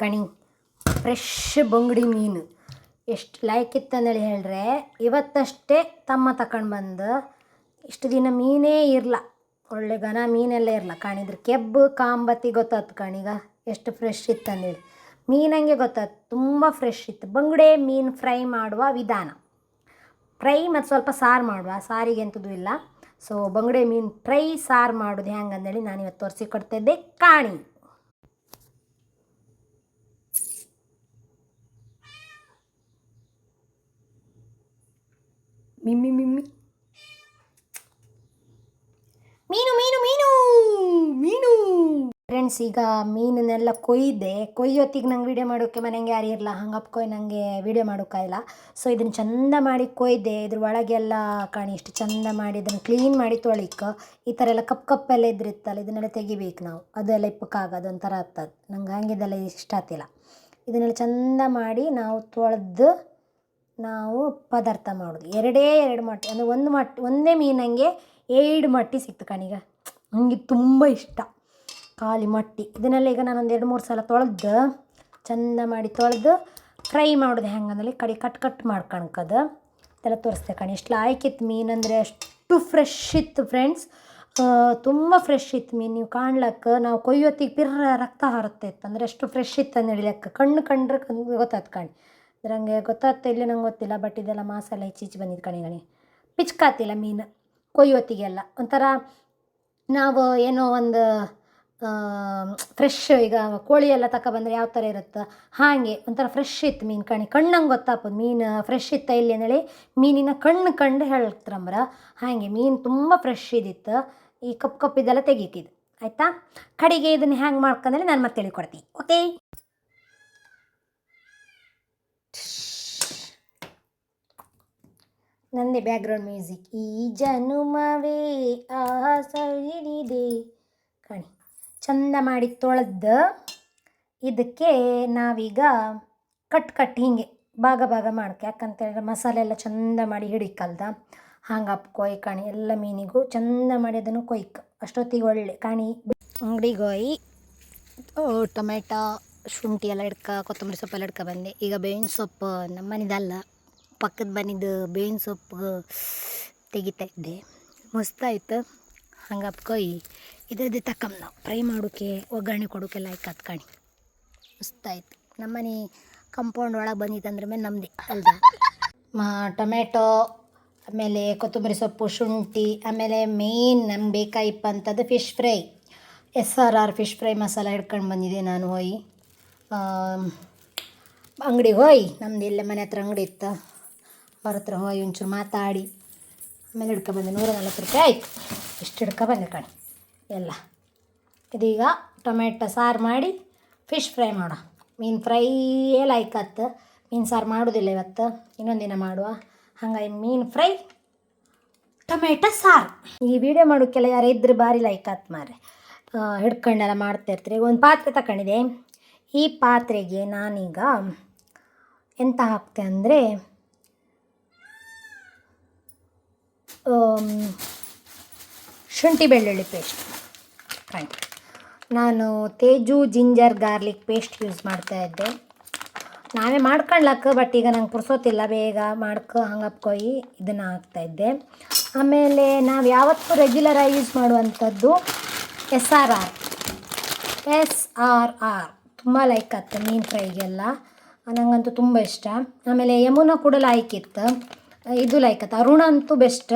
ಕಣಿ ಫ್ರೆಶ್ ಬಂಗಡಿ ಮೀನು. ಎಷ್ಟು ಲೈಕ್ ಇತ್ತಂದೇಳಿ ಹೇಳ್ರೆ, ಇವತ್ತಷ್ಟೇ ತಮ್ಮ ತಕೊಂಡು ಬಂದು ಇಷ್ಟು ದಿನ ಮೀನೇ ಇರಲ್ಲ ಒಳ್ಳೆ ಘನ ಮೀನೆಲ್ಲ ಇರಲ್ಲ ಕಾಣಿದ್ರೆ ಕೆಬ್ಬು ಕಾಂಬತ್ತಿ ಗೊತ್ತಾತು ಕಣಿಗ? ಎಷ್ಟು ಫ್ರೆಶ್ ಇತ್ತಂದೇಳಿ ಮೀನಂಗೆ ಗೊತ್ತಾಯ್ತು ತುಂಬ ಫ್ರೆಶ್ ಇತ್ತು. ಬಂಗುಡೆ ಮೀನು ಫ್ರೈ ಮಾಡುವ ವಿಧಾನ. ಫ್ರೈ ಮತ್ತು ಸ್ವಲ್ಪ ಸಾರು ಮಾಡುವ. ಸಾರಿಗೆ ಎಂಥದ್ದು ಇಲ್ಲ. ಸೊ ಬಂಗುಡೆ ಮೀನು ಫ್ರೈ ಸಾರು ಮಾಡೋದು ಹೆಂಗೆ ಅಂದೇಳಿ ನಾನು ಇವತ್ತು ತೋರಿಸಿ ಕಾಣಿ. ಮಿಮ್ಮಿ ಮಿಮ್ಮಿ ಮೀನು ಮೀನು ಮೀನು ಮೀನು. ಫ್ರೆಂಡ್ಸ್ ಈಗ ಮೀನನ್ನೆಲ್ಲ ಕೊಯ್ದೆ. ಕೊಯ್ಯೋತ್ತಿಗೆ ನಂಗೆ ವೀಡಿಯೋ ಮಾಡೋಕ್ಕೆ ಮನೆಗೆ ಯಾರು ಇರಲ್ಲ ಹಂಗಪ್ಪ ಕೊಯ್ ನನಗೆ ವೀಡಿಯೋ ಮಾಡೋಕ್ಕಾಗಿಲ್ಲ ಸೊ ಇದನ್ನು ಚಂದ ಮಾಡಿ ಕೊಯ್ದೆ. ಇದ್ರ ಒಳಗೆಲ್ಲ ಕಾಣಿ, ಇಷ್ಟು ಚಂದ ಮಾಡಿ ಇದನ್ನು ಕ್ಲೀನ್ ಮಾಡಿ ತೊಳಿಕ್. ಈ ಥರ ಎಲ್ಲ ಕಪ್ ಕಪ್ಪೆಲ್ಲ ಇದ್ರಿತ್ತಲ್ಲ, ಇದನ್ನೆಲ್ಲ ತೆಗಿಬೇಕು ನಾವು. ಅದೆಲ್ಲ ಇಪ್ಪಕ್ಕಾಗೋದು ಒಂಥರ ಆಗ್ತದೆ. ನಂಗೆ ಹಂಗಿದೆಲ್ಲ ಇಷ್ಟ ಆಗ್ತಿಲ್ಲ. ಇದನ್ನೆಲ್ಲ ಚಂದ ಮಾಡಿ ನಾವು ತೊಳೆದು ನಾವು ಪದಾರ್ಥ ಮಾಡೋದು. ಎರಡೇ ಎರಡು ಮಟ್ಟಿ, ಅಂದರೆ ಒಂದು ಮಟ್ಟಿ ಒಂದೇ ಮೀನಂಗೆ ಎರಡು ಮಟ್ಟಿ ಸಿಕ್ತು ಕಣೀಗ. ನನಗೆ ತುಂಬ ಇಷ್ಟ. ಖಾಲಿ ಮಟ್ಟಿ. ಇದನ್ನೆಲ್ಲ ಈಗ ನಾನೊಂದು ಎರಡು ಮೂರು ಸಲ ತೊಳೆದು, ಚಂದ ಮಾಡಿ ತೊಳೆದು, ಫ್ರೈ ಮಾಡೋದು ಹೆಂಗಂದ್ರೆ ಕಡೆ ಕಟ್ ಕಟ್ ಮಾಡ್ಕಣಕದು ಇದೆಲ್ಲ ತೋರಿಸ್ತೆ ಕಣಿ. ಎಷ್ಟು ಲಾಯ್ಕಿತ್ತು ಮೀನು ಅಂದರೆ ಅಷ್ಟು ಫ್ರೆಶ್ ಇತ್ತು ಫ್ರೆಂಡ್ಸ್ ತುಂಬ ಫ್ರೆಶ್ ಇತ್ತು ಮೀನು. ನೀವು ಕಾಣ್ಲಕ್ಕೆ, ನಾವು ಕೊಯ್ಯೋತ್ತಿಗೆ ಪಿರ್ರ ರಕ್ತ ಹರತ್ತೆ ಇತ್ತು ಅಂದರೆ ಅಷ್ಟು ಫ್ರೆಶ್ ಇತ್ತು ಅಂದೇಳಿ ಲೆಕ್ಕ ಕಣ್ಣು ಕಂಡ್ರೆ ಗೊತ್ತಾಯ್ತು ಕಣಿ. ನಂಗೆ ಗೊತ್ತಾಗ್ತಾ ಇಲ್ಲ ನಂಗೆ ಗೊತ್ತಿಲ್ಲ ಬಟ್ ಇದೆಲ್ಲ ಮಾಸೆಲ್ಲ ಹೆಚ್ಚಿಚ್ಚಿ ಬಂದಿದ್ದು ಕಣಿ ಕಣಿ. ಪಿಚ್ಕಾತಿಲ್ಲ ಮೀನು, ಕೊಯ್ಯೋತ್ತಿಗೆಲ್ಲ. ಒಂಥರ ನಾವು ಏನೋ ಒಂದು ಫ್ರೆಶ್ ಈಗ ಕೋಳಿ ಎಲ್ಲ ತಗೊಬಂದ್ರೆ ಯಾವ ಥರ ಇರುತ್ತೆ ಹಾಗೆ ಒಂಥರ ಫ್ರೆಶ್ ಇತ್ತು ಮೀನು ಕಣಿ. ಕಣ್ಣಂಗೆ ಗೊತ್ತಾಗ್ಬೋದು ಮೀನು ಫ್ರೆಶ್ ಇತ್ತ ಇಲ್ಲಿ ಅಂದೇಳಿ ಮೀನಿನ ಕಣ್ಣು ಕಂಡು ಹೇಳ್ತಾರಂಬ್ರ ಹಾಗೆ ಮೀನು ತುಂಬ ಫ್ರೆಶ್ ಇದ್ದಿತ್ತು ಈ ಕಪ್ ಕಪ್ ಇದೆಲ್ಲ ತೆಗೀತಿದ್ದು ಆಯಿತಾ? ಕಡೆಗೆ ಇದನ್ನು ಹ್ಯಾಂಗೆ ಮಾಡ್ಕೊಂಡ್ರೆ ನಾನು ಮತ್ತೆ ಹೇಳಿಕೊಡ್ತೀನಿ. ಓಕೆ ನಂದೇ ಬ್ಯಾಕ್ಗ್ರೌಂಡ್ ಮ್ಯೂಸಿಕ್ ಈ ಜನುಮವೇ ಆಸರಿದೆ ಕಣಿ, ಚಂದ ಮಾಡಿ ತೊಳೆದು ಇದಕ್ಕೆ ನಾವೀಗ ಕಟ್ ಕಟ್ ಹಿಂಗೆ ಭಾಗ ಭಾಗ ಮಾಡ್ಕೆ. ಯಾಕಂತೇಳಿದ್ರೆ ಮಸಾಲೆ ಎಲ್ಲ ಚಂದ ಮಾಡಿ ಹಿಡಿಕಲ್ದ. ಹಂಗೆ ಕೊಯ್ ಕಣಿ, ಎಲ್ಲ ಮೀನಿಗೂ ಚಂದ ಮಾಡಿ ಅದನ್ನು ಕೊಯ್ಕ. ಅಷ್ಟೊತ್ತಿಗೆ ಒಳ್ಳೆ ಕಾಣಿ. ಅಂಗಡಿಗೋಯಿ ಟೊಮೆಟೊ, ಶುಂಠಿ ಎಲ್ಲ ಇಡ್ಕ ಕೊತ್ತಂಬರಿ ಸೊಪ್ಪೆಲ್ಲ ಇಡ್ಕ ಬಂದೆ. ಈಗ ಬೇವಿನ ಸೊಪ್ಪು ನಮ್ಮ ಮನೆದಲ್ಲ ಪಕ್ಕದ ಮನೆದು ಬೇವಿನ ಸೊಪ್ಪು ತೆಗಿತಾ ಇದ್ದೆ. ಮಸ್ತಾಯ್ತು. ಹಂಗೆ ಕೊಯ್ ಇದ್ರದ್ದು ತಕ್ಕಂಬ ನಾವು. ಫ್ರೈ ಮಾಡೋಕೆ, ಒಗ್ಗರಣೆ ಕೊಡೋಕೆಲ್ಲ ಆಯ್ತು ಕತ್ಕಣಿ ಮಸ್ತಾಯ್ತು. ನಮ್ಮನೆ ಕಂಪೌಂಡ್ ಒಳಗೆ ಬಂದಿತ್ತಂದ್ರೆ ಮೇಲೆ ನಮ್ಮದೇ ಅಲ್ದ ಟೊಮೆಟೊ ಆಮೇಲೆ ಕೊತ್ತಂಬರಿ ಸೊಪ್ಪು, ಶುಂಠಿ, ಆಮೇಲೆ ಮೇಯ್ನ್ ನಮ್ಗೆ ಬೇಕಾಗಿಪ್ಪ ಅಂಥದ್ದು fish fry S R R fish fry masala ಹಿಡ್ಕೊಂಡು ಬಂದಿದ್ದೆ ನಾನು ಹೋಯ್. ಅಂಗಡಿಗೆ ಹೋಯ್. ನಮ್ದು ಇಲ್ಲೇ ಮನೆ ಹತ್ರ ಅಂಗಡಿ ಇತ್ತು. ಅವ್ರ ಹತ್ರ ಒಂಚೂರು ಮಾತಾಡಿ. ಆಮೇಲೆ ಹಿಡ್ಕೊಬಂದೆ ನೂರ ನಲ್ವತ್ತು ರೂಪಾಯಿ ಆಯಿತು. ಇಷ್ಟು ಹಿಡ್ಕೊಬಂದೆ ಕಣೆ. ಎಲ್ಲ. ಇದೀಗ ಟೊಮೆಟೊ ಸಾರು ಮಾಡಿ ಫಿಶ್ ಫ್ರೈ ಮಾಡೋ ಮೀನು ಫ್ರೈ ಲೈಕತ್ತು ಮೀನು ಸಾರು ಮಾಡೋದಿಲ್ಲ ಇವತ್ತು. ಇನ್ನೊಂದು ದಿನ ಮಾಡುವ. ಹಂಗಾಗಿ ಮೀನು ಫ್ರೈ, ಟೊಮೆಟೊ ಸಾರು. ಈ ವಿಡಿಯೋ ಮಾಡೋಕ್ಕೆಲ್ಲ ಯಾರು ಇದ್ರೆ ಭಾರಿ ಲೈಕ್ ಆತ್ ಮಾರೆ ಹಿಡ್ಕೊಂಡೆಲ್ಲ ಮಾಡ್ತಾ ಇರ್ತೀರಿ. ಈಗ ಒಂದು ಪಾತ್ರೆ ತಗೊಂಡಿದೆ ಈ ಪಾತ್ರೆಗೆ ನಾನೀಗ ಎಂತ ಹಾಕ್ತೆ ಅಂದರೆ ಶುಂಠಿ ಬೆಳ್ಳುಳ್ಳಿ ಪೇಸ್ಟ್ ಕಣ್ ನಾನು Teju, ginger, garlic paste use ಮಾಡ್ತಾ ಇದ್ದೆ. ನಾವೇ ಮಾಡ್ಕೊಳ್ಳಕ್ಕ ಬಟ್ ಈಗ ನಂಗೆ ಪುರ್ಸೋತಿಲ್ಲ ಬೇಗ ಮಾಡ್ಕೊ ಹಂಗಪ್ಕೊಯ್ ಇದನ್ನು ಹಾಕ್ತಾಯಿದ್ದೆ ಆಮೇಲೆ ನಾವು ಯಾವತ್ತೂ ರೆಗ್ಯುಲರಾಗಿ ಯೂಸ್ ಮಾಡುವಂಥದ್ದು S R R S R R ತುಂಬ ಲೈಕ್ ಆಗ್ತದೆ ಮೀನು ಫ್ರೈಗೆಲ್ಲ. ನನಗಂತೂ ತುಂಬ ಇಷ್ಟ. ಆಮೇಲೆ ಯಮುನ ಕೂಡ ಲೈಕ್ ಇತ್ತು ಇದು ಲೈಕ್ ಆಯ್ತು ಅರುಣ ಅಂತೂ best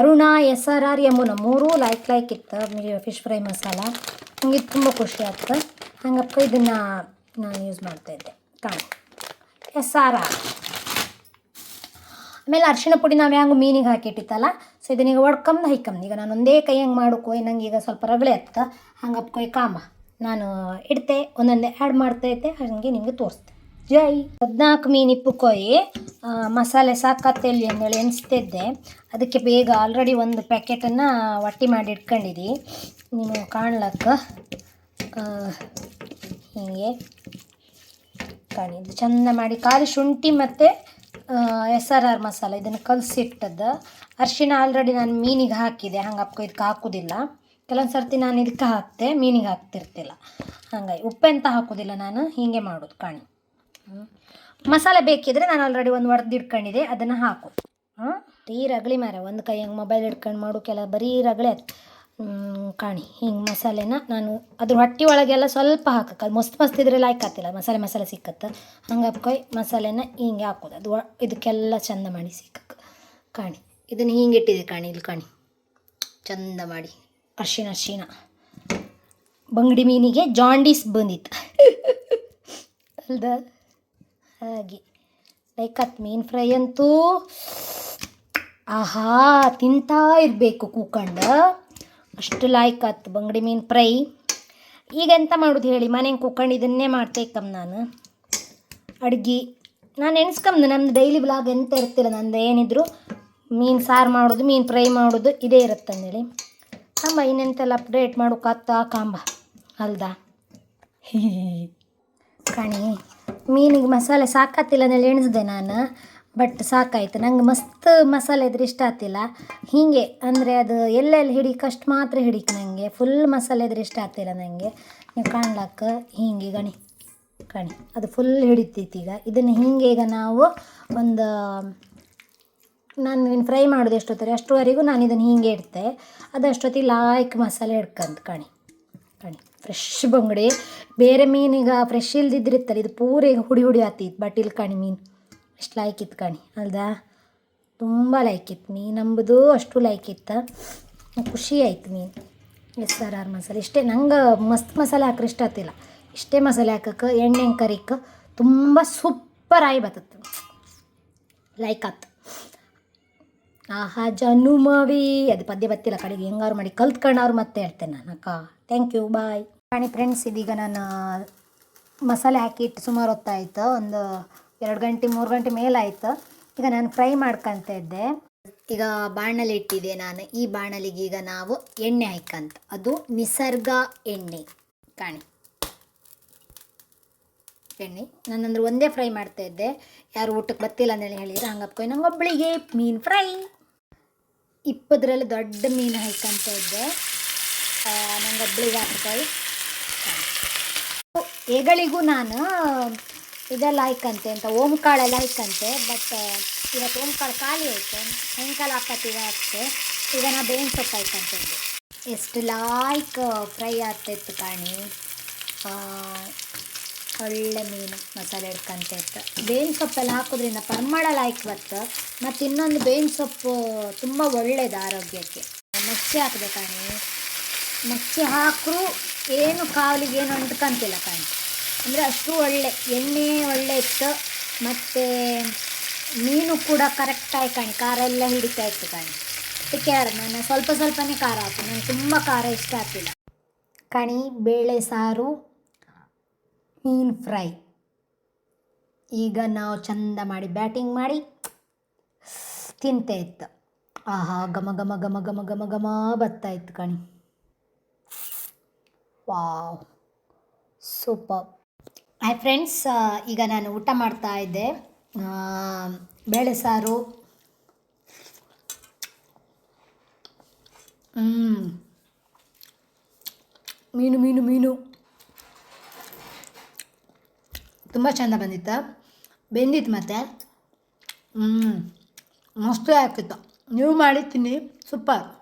Aruna, S R R Yamuna ಮೂರೂ ಲೈಕ್ ಲೈಕ್ ಇತ್ತು ಫಿಶ್ ಫ್ರೈ ಮಸಾಲ. ನನಗೆ ತುಂಬ ಖುಷಿ ಆಗ್ತದೆ ಹಂಗಪ್ಪ, ಇದನ್ನು ನಾನು ಯೂಸ್ ಮಾಡ್ತಾಯಿದ್ದೆ ಕಾಣ. S R R. ಆಮೇಲೆ ಅರ್ಶಿನ ಪುಡಿ ನಾವು ಹೆಂಗೆ ಮೀನಿಗೆ ಹಾಕಿಟ್ಟಿತ್ತಲ್ಲ, ಸೊ ಇದನ್ನೀಗ ಒಡ್ಕಂದು ಹೈಕಂದು ಈಗ ನಾನು ಒಂದೇ ಕೈ ಹೆಂಗೆ ಮಾಡೋಕೋಯ್ ನಂಗೆ ಈಗ ಸ್ವಲ್ಪ ರಗಳೆ ಹತ್ತ ಹಂಗಪ್ಪ ಕಾಮ. ನಾನು ಇಡ್ತೆ, ಒಂದೊಂದೇ ಆ್ಯಡ್ ಮಾಡ್ತೈತೆ ಹಾಗೆ ನಿಮಗೆ ತೋರಿಸ್ತೆ. ಜೈ. ಹದಿನಾಲ್ಕು ಮೀನು ಇಪ್ಪು ಕೊಯ್ ಮಸಾಲೆ ಸಾಕತ್ತೆಲ್ಲಿ ಅಂದೇಳಿ ಎನಿಸ್ತಿದ್ದೆ ಅದಕ್ಕೆ ಬೇಗ ಆಲ್ರೆಡಿ ಒಂದು ಪ್ಯಾಕೆಟನ್ನು ಒಟ್ಟಿ ಮಾಡಿ ಇಟ್ಕೊಂಡಿದ್ದಿ ನೀವು ಕಾಣ್ಲಕ್ಕ? ಹೀಗೆ ಕಾಣಿದ್ದು ಚಂದ ಮಾಡಿ ಖಾಲಿ ಶುಂಠಿ ಮತ್ತು ಎಸ್ ಆರ್ ಆರ್ ಮಸಾಲೆ, ಇದನ್ನು ಕಲಸಿಟ್ಟದ್ದು ಅರ್ಶಿನ ಆಲ್ರೆಡಿ ನಾನು ಮೀನಿಗೆ ಹಾಕಿದೆ ಹಂಗೆ ಅಪ್ಕೊ ಇದಕ್ಕೆ ಹಾಕೋದಿಲ್ಲ. ಕೆಲವೊಂದು ಸರ್ತಿ ನಾನು ಇದಕ್ಕೆ ಹಾಕ್ತೆ, ಮೀನಿಗೆ ಹಾಕ್ತಿರ್ತಿಲ್ಲ. ಹಾಗಾಗಿ ಉಪ್ಪೆಂತ ಹಾಕೋದಿಲ್ಲ ನಾನು, ಹೀಗೆ ಮಾಡೋದು, ಕಾಣಿ. ಮಸಾಲೆ ಬೇಕಿದ್ರೆ ನಾನು ಆಲ್ರೆಡಿ ಒಂದು ಹೊಡೆದು ಇಟ್ಕೊಂಡಿದ್ದೆ ಅದನ್ನು ಹಾಕು. ಹಾಂ ಈ ರಗಳಿ ಮಾರ, ಒಂದು ಕೈ ಹಂಗೆ ಮೊಬೈಲ್ ಹಿಡ್ಕೊಂಡು ಮಾಡು, ಕೆಲ ಬರೀ ರಗಳೆ. ಕಾಣಿ, ಹಿಂಗೆ ಮಸಾಲೆನ ನಾನು ಅದ್ರ ಹೊಟ್ಟೆ ಒಳಗೆಲ್ಲ ಸ್ವಲ್ಪ ಹಾಕಕ್ಕೆ, ಅದು ಮಸ್ತ್ ಮಸ್ತ್ ಇದ್ರೆ ಲೈಕ್ ಆಗ್ತಿಲ್ಲ, ಮಸಾಲೆ ಮಸಾಲೆ ಸಿಕ್ಕತ್ತೆ. ಹಂಗೆ ಹಾಕೊಯ್ ಮಸಾಲೆನ ಹಿಂಗೆ ಹಾಕೋದು, ಅದು ಇದಕ್ಕೆಲ್ಲ ಚಂದ ಮಾಡಿ ಸಿಕ್ಕಕ್ಕೆ. ಕಾಣಿ, ಇದನ್ನು ಹಿಂಗೆ ಇಟ್ಟಿದೆ ಕಾಣಿ, ಇಲ್ಲಿ ಕಾಣಿ. ಚಂದ ಮಾಡಿ, ಅರ್ಶಿಣ ಅರ್ಶಿನ ಬಂಗಡಿ ಮೀನಿಗೆ ಜಾಂಡೀಸ್ ಬಂದಿತ್ತು. ಅಲ್ದ? ಹಾಗೆ. ಲೈಕ್ ಅತ್ ಮೀನು ಫ್ರೈ ಅಂತೂ ಆಹಾ, ತಿಂತಾ ಇರಬೇಕು ಕೂಕಂಡು. ಅಷ್ಟು ಲಾಯ್ಕತ್ ಬಂಗಡಿ ಮೀನು ಫ್ರೈ ಈಗ ಎಂತ ಮಾಡೋದು ಹೇಳಿ, ಮನೆಗೆ ಕೂಕಂಡು ಇದನ್ನೇ ಮಾಡ್ತೇಕಮ್ ನಾನು. ಅಡುಗೆ. ನಾನು ಎಣಿಸ್ಕಂದು ನಮ್ಮದು ಡೈಲಿ ಬ್ಲಾಗ್ ಎಂತ ಇರ್ತಿಲ್ಲ, ನಂದು ಏನಿದ್ರು ಮೀನು ಸಾರು ಮಾಡೋದು ಮೀನು ಫ್ರೈ ಮಾಡೋದು, ಇದೇ ಇರುತ್ತೆ ಅಂದೇಳಿ ಕಂಬ ಇನ್ನೆಂತೆಲ್ಲ ಅಪ್ಡೇಟ್ ಮಾಡೋಕತ್ತ ಕಾಂಬ. ಅಲ್ದಾ? ಕಣಿ. ಮೀನಿಗೆ ಮಸಾಲೆ ಸಾಕಾತಿಲ್ಲ ಅಂದೇಳಿ ಎಣಿಸಿದೆ ನಾನು ಬಟ್ ಸಾಕಾಯಿತು. ನಂಗೆ ಮಸ್ತ್ ಮಸಾಲೆ ಇದ್ರೆ ಇಷ್ಟ ಆಗ್ತಿಲ್ಲ. ಹೀಗೆ, ಅಂದರೆ ಅದು ಎಲ್ಲೆಲ್ಲಿ ಹಿಡಿಕಷ್ಟು ಮಾತ್ರ ಹಿಡಿಕೆ ನನಗೆ ಫುಲ್ ಮಸಾಲೆ ಇದ್ರೆ ಇಷ್ಟ ಆಗ್ತಿಲ್ಲ ನನಗೆ ನೀವು ಕಾಣ್ಲಾಕ ಹೀಗೆ ಗಣಿ ಕಣಿ ಅದು ಫುಲ್ ಹಿಡಿತೈತಿ ಈಗ. ಇದನ್ನು ಹೀಗೆ ಈಗ ನಾವು ಒಂದು, ನಾನು ಫ್ರೈ ಮಾಡೋದು ಎಷ್ಟೊತ್ತಾರೆ, ಅಷ್ಟುವರೆಗೂ ನಾನು ಇದನ್ನು ಹೀಗೆ ಇಡ್ತೆ. ಅದು ಅಷ್ಟೊತ್ತಿಗೆ ಲಾಯ್ಕ್ ಮಸಾಲೆ ಹಿಡ್ಕಂತ ಕಣಿ ಕಣಿ ಫ್ರೆಶ್ ಬಂಗಡಿ. ಬೇರೆ ಮೀನೀಗ ಫ್ರೆಶ್ ಇಲ್ದಿದ್ದಿರುತ್ತಲ್ಲ, ಇದು ಪೂರ ಈಗ ಹುಡಿ ಹುಡಿ ಆತಿತ್ತು ಬಟ್ ಇಲ್ಲಿ ಕಣಿ ಮೀನು ಎಷ್ಟು ಇತ್ತು ಕಣಿ, ಅಲ್ದಾ? ತುಂಬ ಲೈಕ್ ಇತ್ತು ಮೀನು ಅಂಬುದು ಅಷ್ಟು ಲೈಕ್ ಇತ್ತು? ಖುಷಿ ಆಯ್ತು ಮೀನು. ಎಸ್ ಆರ್ ಆರ್ ಮಸಾಲೆ, ಇಷ್ಟೇ. ನಂಗೆ ಮಸ್ತ್ ಮಸಾಲೆ ಹಾಕ್ರೆ ಇಷ್ಟ ಆತಿಲ್ಲ ಇಷ್ಟೇ ಮಸಾಲೆ ಹಾಕಕ್ಕೆ, ಎಣ್ಣೆ ಕರಿಕ್ಕೆ ತುಂಬ ಸೂಪರ್ ಆಗಿ ಬರ್ತದೆ ಲೈಕ್ ಆತು. ಆಹಾ, ಜನುಮವಿ. ಅದು ಪದ್ಯ ಬತ್ತಿಲ್ಲ ಕಡೆಗೆ. ಹೆಂಗಾರು ಮಾಡಿ ಕಲ್ತ್ಕೊಂಡವ್ರು ಮತ್ತೆ ಹೇಳ್ತೇನೆ ನಾನು ಅಕ್ಕ ಥ್ಯಾಂಕ್ ಯು ಬಾಯ್ ಕಾಣಿ ಫ್ರೆಂಡ್ಸ್ ಇದೀಗ ನಾನು ಮಸಾಲೆ ಹಾಕಿಟ್ಟು ಸುಮಾರು ಹೊತ್ತಾಯಿತು. ಒಂದು ಎರಡು ಗಂಟೆ, ಮೂರು ಗಂಟೆ ಮೇಲಾಯ್ತು. ಈಗ ನಾನು ಫ್ರೈ ಮಾಡ್ಕೊತ ಇದ್ದೆ. ಈಗ ಬಾಣಲಿ ಇಟ್ಟಿದ್ದೆ ನಾನು. ಈ ಬಾಣಲಿಗೆ ಈಗ ನಾವು ಎಣ್ಣೆ ಹಾಕಂತ ಅದು ನಿಸರ್ಗ ಎಣ್ಣೆ. ಕಾಣಿ. ಎಣ್ಣೆ. ನಾನಂದ್ರೆ ಒಂದೇ ಫ್ರೈ ಮಾಡ್ತಾ ಇದ್ದೆ. ಯಾರು ಊಟಕ್ಕೆ ಬತ್ತಿಲ್ಲ ಅಂತೇಳಿ ಹೇಳಿದ್ರೆ ಹಂಗಪ್ಕೊಯ್ ನಂಗೆ ಒಬ್ಬಳಿಗೆ ಮೀನು ಫ್ರೈ ಇಪ್ಪದರಲ್ಲಿ ದೊಡ್ಡ ಮೀನು ಹಾಕಂತ ಇದ್ದೆ. ನಂಗೆ ಒಬ್ಬಳಿಗೆ ಹಾಕ್ತಾಯಿ ಎಗಳಿಗೂ ನಾನು ಇದೆಲ್ಲ ಹಾಕಂತೆ ಅಂತ, ಓಂಕಾಳೆಲ್ಲ ಹಾಕಂತೆ ಬಟ್ ಇವತ್ತು ಓಂಕಾಳು ಖಾಲಿ ಆಯ್ತು ಸಾಯಂಕಾಲ ಹಾಕತ್ತೀಗ ಹಾಕ್ತೆ ಈಗ ನಾ ಬೇವಿನ ಸೊಪ್ಪು ಹಾಕಂತ ಇದ್ದೆ. ಎಷ್ಟು ಲಾಯ್ಕ್ ಫ್ರೈ ಆಗ್ತಾಯಿತ್ತು ಕಾಣಿ. ಒಳ್ಳೆ ಮೀನು ಮಸಾಲೆ ಹಿಡ್ಕಂತ ಇತ್ತು ಬೇವಿನ ಸೊಪ್ಪೆಲ್ಲ ಹಾಕೋದ್ರಿಂದ ಪರ್ಮಳ ಲಾಯ್ಕ್ ಬತ್ತು ಮತ್ತು ಇನ್ನೊಂದು ಬೇವಿನ ಸೊಪ್ಪು ತುಂಬ ಒಳ್ಳೆಯದು ಆರೋಗ್ಯಕ್ಕೆ. ಮಚ್ಚಿ ಹಾಕಿದೆ ಕಾಣಿ. ಮಚ್ಚಿ ಹಾಕರು ಏನು ಕಾವಲಿಗೆ ಏನು ಅಂಟ್ಕೊಂತಿಲ್ಲ ಕಾಣಿ. ಅಂದರೆ ಅಷ್ಟು ಒಳ್ಳೆ, ಎಣ್ಣೆ ಒಳ್ಳೆ ಇತ್ತು. ಮತ್ತು ಮೀನು ಕೂಡ ಕರೆಕ್ಟಾಗಿ ಕಾಣಿ. ಖಾರ ಎಲ್ಲ ಹಿಡಿತಾ ಇತ್ತು ಕಾಣಿ. ಅದಕ್ಕೆ ನಾನು ಸ್ವಲ್ಪ ಸ್ವಲ್ಪನೇ ಖಾರ ಹಾಕಿ ನಾನು ತುಂಬ ಖಾರ ಇಷ್ಟ ಆಗ್ತಿಲ್ಲ. ಕಣಿ, ಬೇಳೆ ಸಾರು. ಮೀನು ಫ್ರೈ ಈಗ ನಾವು ಚಂದ ಮಾಡಿ ಬ್ಯಾಟಿಂಗ್ ಮಾಡಿ ತಿಂತೆ ಇತ್ತು. ಆಹಾ, ಘಮ ಘಮ ಘಮ ಘಮ ಘಮ ಘಮ ಬರ್ತಾ ಇತ್ತು ಕಣಿ. Wow, super. ಐ ಫ್ರೆಂಡ್ಸ್ ಈಗ ನಾನು ಊಟ ಮಾಡ್ತಾ ಇದ್ದೆ. ಬೇಳೆ ಸಾರು. ಮೀನು ಮೀನು ಮೀನು. ತುಂಬ ಚೆಂದ ಬಂದಿತ್ತು. ಬೆಂದಿತ್ತು ಮತ್ತೆ. ಮಸ್ತ್ ಹಾಕಿತ್ತು ನೀವು ಮಾಡಿ ತಿನ್ನಿ. ಸೂಪರ್.